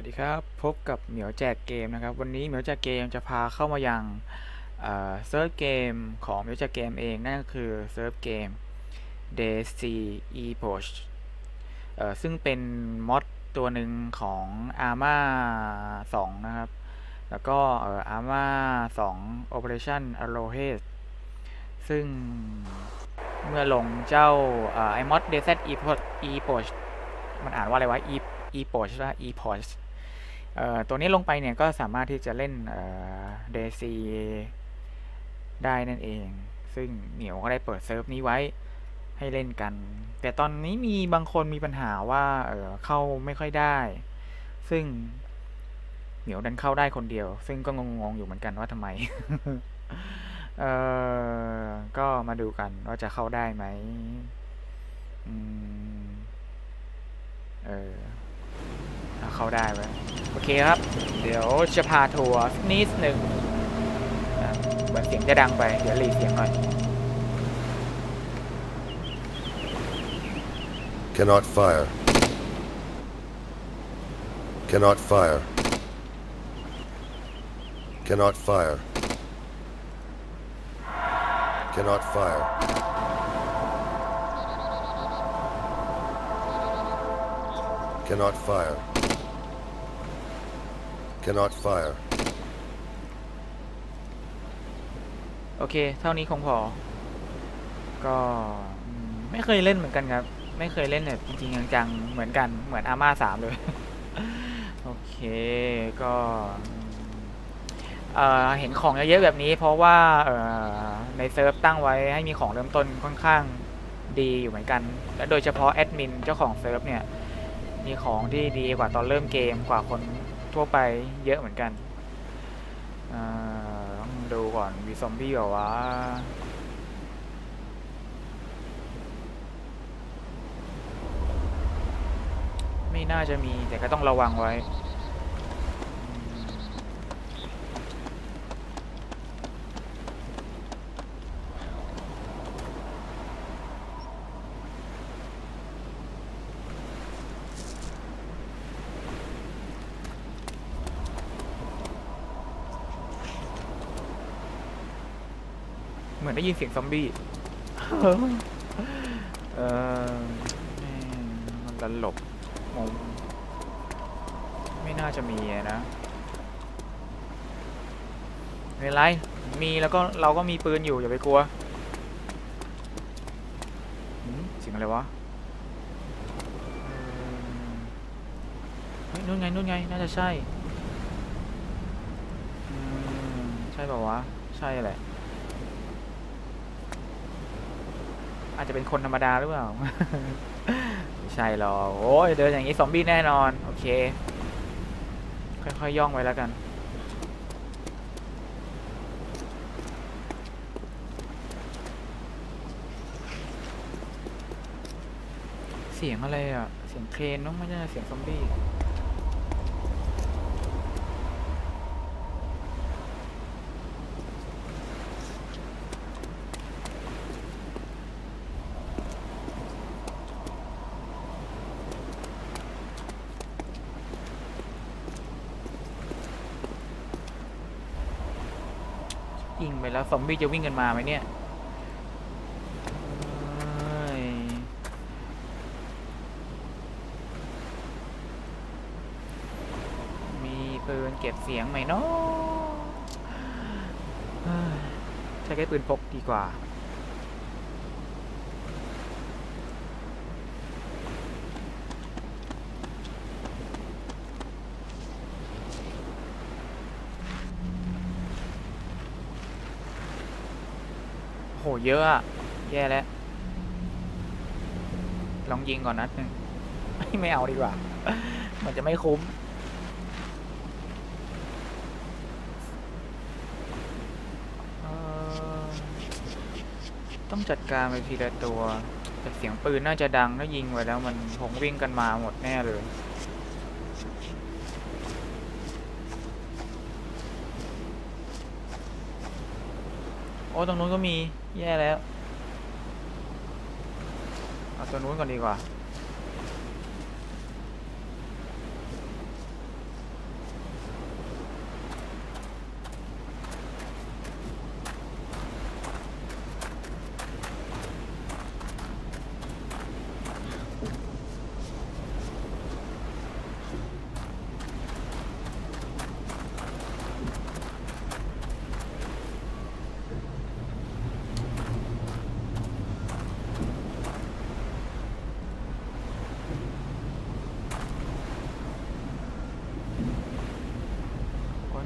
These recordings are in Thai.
วัสดีครับ พบกับเหมียวแจกเกมนะครับ วันนี้เหมียวแจกเกมจะพาเข้ามายังเซิร์ฟเกมของเหมียวแจกเกมเองนั่นก็คือเซิร์ฟเกม DC e p o s h เอ่อซึ่งเป็นมอดตัวหนึ่งของ Arma 2 นะครับ แล้วก็เอ่อ Arma 2 Operation Arrowhead ซึ่งเมื่อลงเจ้าเอ่อไอมอด d z e p o s h มันอ่านว่าอะไรวะ e e p o s h ว่า e p o s h ตัวนี้ลงไปเนี่ยก็สามารถที่จะเล่นเอ่อ DC ได้นั่นเอง ซึ่งเหนียวก็ได้เปิดเซิร์ฟนี้ไว้ให้เล่นกัน แต่ตอนนี้มีบางคนมีปัญหาว่าเเข้าไม่ค่อยได้ ซึ่งเหนียวดันเข้าได้คนเดียว ซึ่งก็งงๆอยู่เหมือนกันว่าทำไมเออก็มาดูกันว่าจะเข้าได้ไหมอืมเออ เข้าได้ไหมโอเคครับ เดี๋ยวจะพาทัวร์นิดหนึ่งเหมือนเสียงจะดังไป เดี๋ยวหลีเสียงหน่อย Cannot fire. Cannot fire. Cannot fire. Cannot fire. Cannot fire. Cannot fire. โอเค เท่านี้คงพอ ก็ไม่เคยเล่นเหมือนกันครับ ไม่เคยเล่นแบบจริงๆจังๆเหมือนกัน เหมือนอาม่าสามเลย โอเค ก็เอ่อเห็นของเยอะๆแบบนี้ เพราะว่าเออในเซิร์ฟตั้งไว้ให้มีของเริ่มต้นค่อนข้างดีอยู่เหมือนกัน และโดยเฉพาะแอดมินเจ้าของเซิร์ฟเนี่ย มีของที่ดีกว่าตอนเริ่มเกมกว่าคน ทั่วไปเยอะเหมือนกันต้องดูก่อนมีซอมบี้แบบว่าไม่น่าจะมีแต่ก็ต้องระวังไว้ มือนได้ยินเสียงซอมบี้เออมันดันหลบมุมไม่น่าจะมีนะไม่เป็นไร มีแล้วก็เราก็มีปืนอยู่อย่าไปกลัวเสียงอะไรวะเฮ้ยนู่นไงนู่นไง น่าจะใช่ใช่ป่าวะ ใช่แหละ อาจจะเป็นคนธรรมดาหรือเปล่า ไม่ใช่หรอกโอ้ยเดินอย่างนี้ซอมบี้แน่นอน โอเค ค่อยๆย่องไว้แล้วกัน เสียงอะไรอะ เสียงเครนเน้องไม่ใช่เสียงซอมบี้ ไปแล้วซอมบี้จะวิ่งกันมาไหมเนี่ยมีปืนเก็บเสียงไหมเนาะใช้แค่ปืนพกดีกว่า เยอะอะแย่แล้ว ลองยิงก่อนนัดหนึ่งไม่เอาดีกว่า มันจะไม่คุ้ม ต้องจัดการไปทีละตัว แต่เสียงปืนน่าจะดังถ้ายิงไปแล้วมันคงวิ่งกันมาหมดแน่เลย อ้ตรงนู้นก็มี แย่แล้ว เอาตรงนู้นก่อนดีกว่า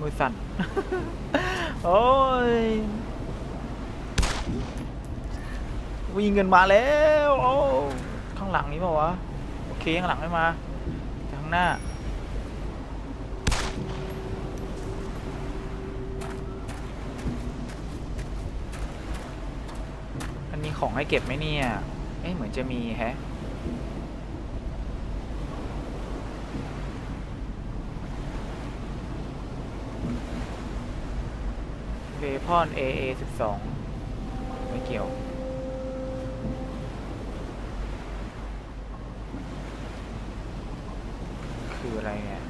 มือสั่น โอ้ยวิ่งกันมาแล้ว โอ้ ข้างหลังนี้เปล่าวะ โอเค ข้างหลังไม่มาแต่ข้างหน้า อันนี้ของให้เก็บไหมเนี่ย เอ๊ะเหมือนจะมีแฮะ เวพอน AA 12 ไม่เกี่ยว คืออะไรเนี่ย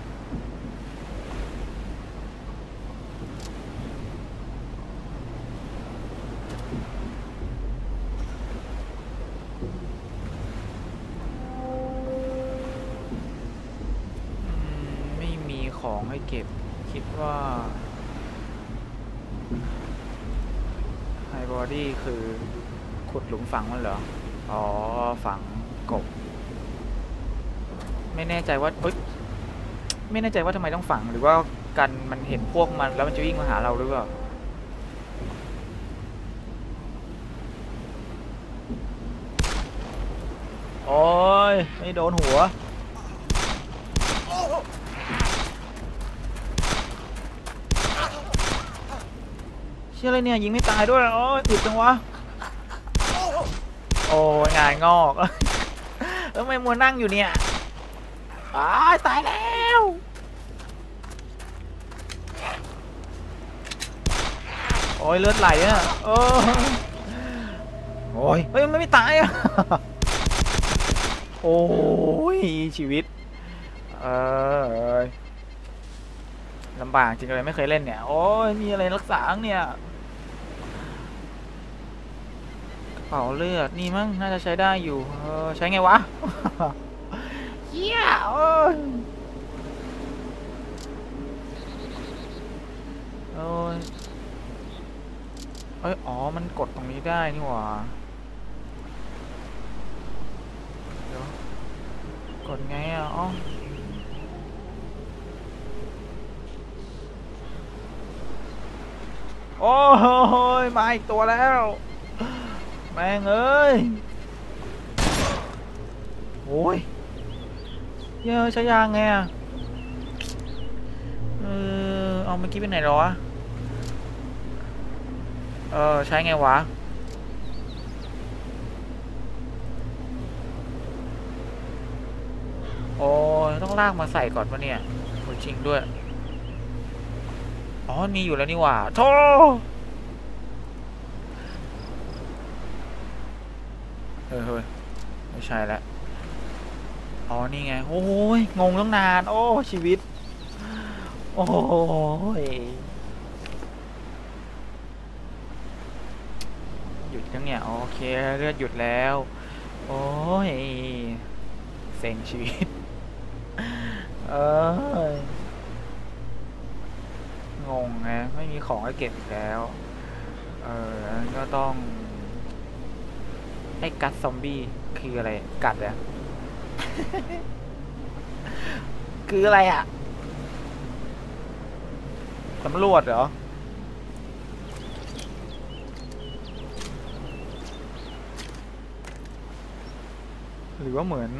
ไม่มีของให้เก็บคิดว่า ไฮบอดี้คือขุดหลุมฝังมันเหรอ อ๋อ ฝังกบ ไม่แน่ใจว่าเอ้ยไม่แน่ใจว่าทำไมต้องฝังหรือว่ากันมันเห็นพวกมันแล้วมันจะวิ่งมาหาเราหรือเปล่าโอ้ยไม่โดนหัว เชื่ออะไรเนี่ยยิงไม่ตายด้วยโอ้ยอึดจังวะโอ้ยงานงอกแล้วทำไมมัวนั่งอยู่เนี่ยอ้าตายแล้วโอ้ยเลือดไหลอะโอ้ยโอ้ยเฮ้ยมันไม่ตายอะโอ้ยชีวิตเอย ลำบากจริงเลยไม่เคยเล่นเนี่ย โอ้ยมีอะไรรักษาเนี่ยกระเป๋าเลือดนี่มั้งน่าจะใช้ได้อยู่ เออใช้ไงวะเฮียโอ้ยโอ้ยเอ้ยอ๋อ มันกดตรงนี้ได้นี่หว่าเดี๋ยวกดไงอะอ๋อ โอ้ยมาอีกตัวแล้วแม่งเอ้ยโอ้ยเยอะใช้ยางไงอะเออเอาเมื่อกี้ไปไหนแล้วะเออใช้ไงวะโอ้ยต้องลากมาใส่ก่อนปะเนี่ยโอ้ยจริงด้วย อ๋อมีอยู่แล้วนี่ว่าโธ่เออเฮ้ยไม่ใช่แล้วอ๋อ นี่ไง โอ้ย งงตั้งนาน โอ้ ชีวิต โอ้ย หยุดยังเนี่ย โอเค เลือดหยุดแล้ว โอ้ย เซ็งชีวิต เอย งงไงไม่มีของให้เก็บอีกแล้ว เอองั้นก็ต้องไอ้กัดซอมบี้คืออะไร กัดอะคืออะไรอะตำรวจเหรอหรือว่าเหมือน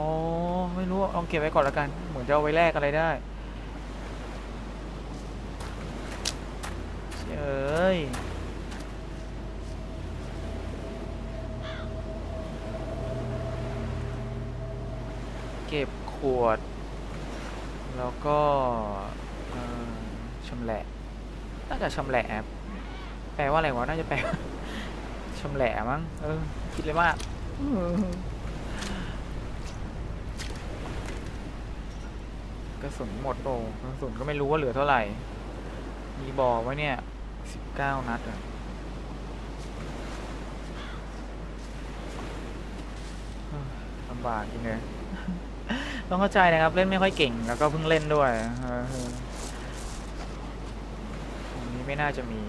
อ๋อ ไม่รู้ลองเก็บไว้ก่อนล้วกัน เหมือนจะเอาไว้แลกอะไรได้เอ้ยเก็บขวด แล้วก็เอ่อชำแหละน่าจะชำแหละแปลว่าอะไรวะน่าจะแปลชำแหละมั้งเออคิดเลยมาก กระสุนหมดโอ้กระสุนก็ไม่รู้ว่าเหลือเท่าไหร่ มีบอกไว้เนี่ยสิบเก้านัดอะลำบากจริงเลยต้องเข้าใจนะครับ เล่นไม่ค่อยเก่งแล้วก็เพิ่งเล่นด้วยตรงนี้ไม่น่าจะมี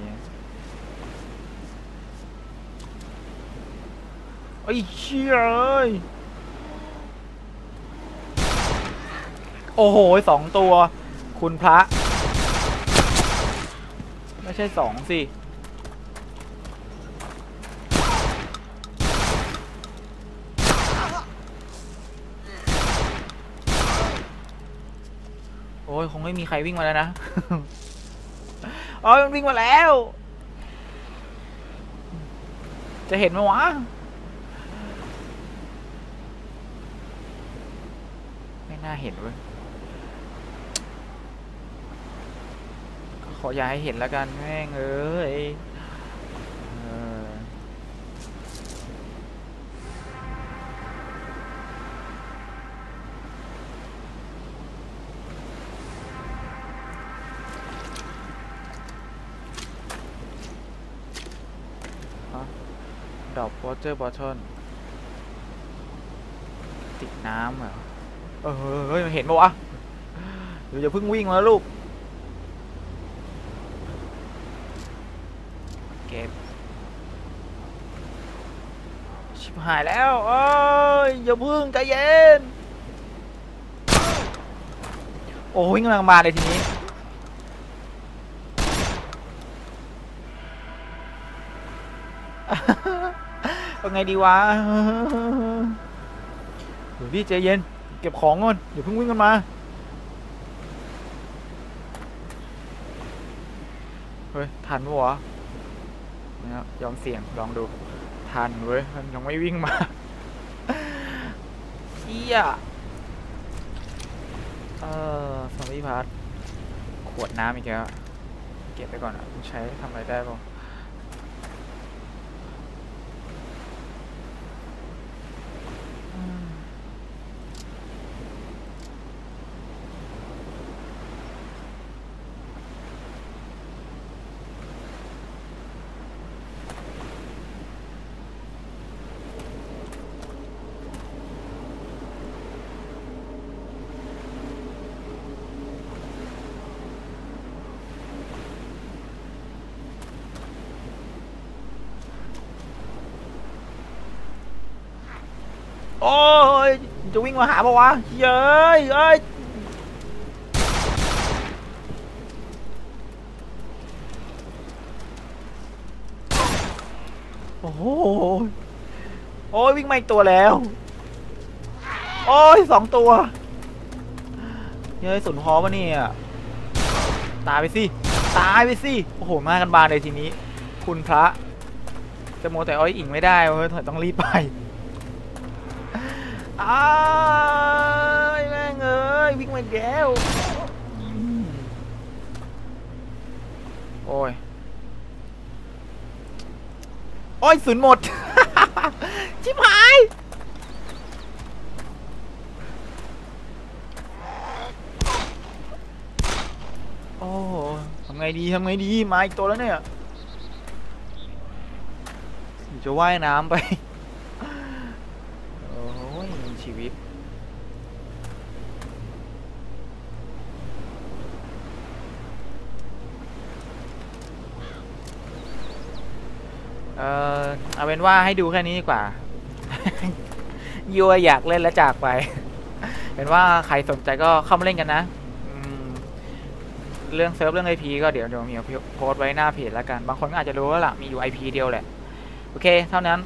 เอ้เชี่ยเอ้ย โอ้โหสองตัว คุณพระ ไม่ใช่สองสิโอ้ยคงไม่มีใครวิ่งมาแล้วนะอ๋อมันวิ่งมาแล้ว จะเห็นไหมวะไม่น่าเห็นเว้ย ขออย่าให้เห็นแล้วกันแม่งเอ้ยเอดอกวอเตอร์บอทเทิลติดน้ำเหรอ เออ เฮ้ย มันเห็นปะวะ เดี๋ยวอย่าเพิ่งวิ่งมาลูก เก็บ ชิบ หายแล้วเอ้ยอย่าพิ่งใจเย็น โอ้วิ่งกำลังมาเลยทีนี้เป็นไงดีวะเดี๋ยวพี่ใจเย็น เก็บของก่อนอย่าเพิ่งวิ่งกันมาเฮ้ยทันปะวะนะครับยอมเสี่ยงลองดู ทันเว้ยมันยังไม่วิ่งมาเชี่ยเออสมิพัทขวดน้ำอีกแล้ว เก็บไปก่อนอะใช้ทำอะไรได้ป่ะอื โอ้ยจะวิ่งมาหาปะวะเย้ยเอ้ยโอ้โหโอ้ยวิ่งมาอีกตัวแล้ว โอ้ยสองตัวเย้ยสุนหอปะเนี่ยตายไปสิตายไปสิโอ้โหมากันบานเลยทีนี้ คุณพระจะโมแต่อ้อยอิงไม่ได้เว้ยต้องรีบไป อ้ายแม่งเอ้ยวิ่งมาอีกแล้วโอ้ย โอ้ยศูนย์หมด ชิบหาย โอ้ทำไงดีทำไงดี มาอีกตัวแล้วเนี่ย จะว่ายน้ำไป โอ้ยชีวิต เออเอาเป็นว่าให้ดูแค่นี้ดีกว่า ยัวอยากเล่นแล้วจากไป เป็นว่าใครสนใจก็เข้ามาเล่นกันนะเรื่องเซิร์ฟเรื่อง IP ก็เดี๋ยวเดี๋ยวมีโพสไว้หน้าเพจแล้วกัน บางคนก็อาจจะรู้ว่าล่ะมีอยู่ IP เดียวแหละ โอเค เท่านั้น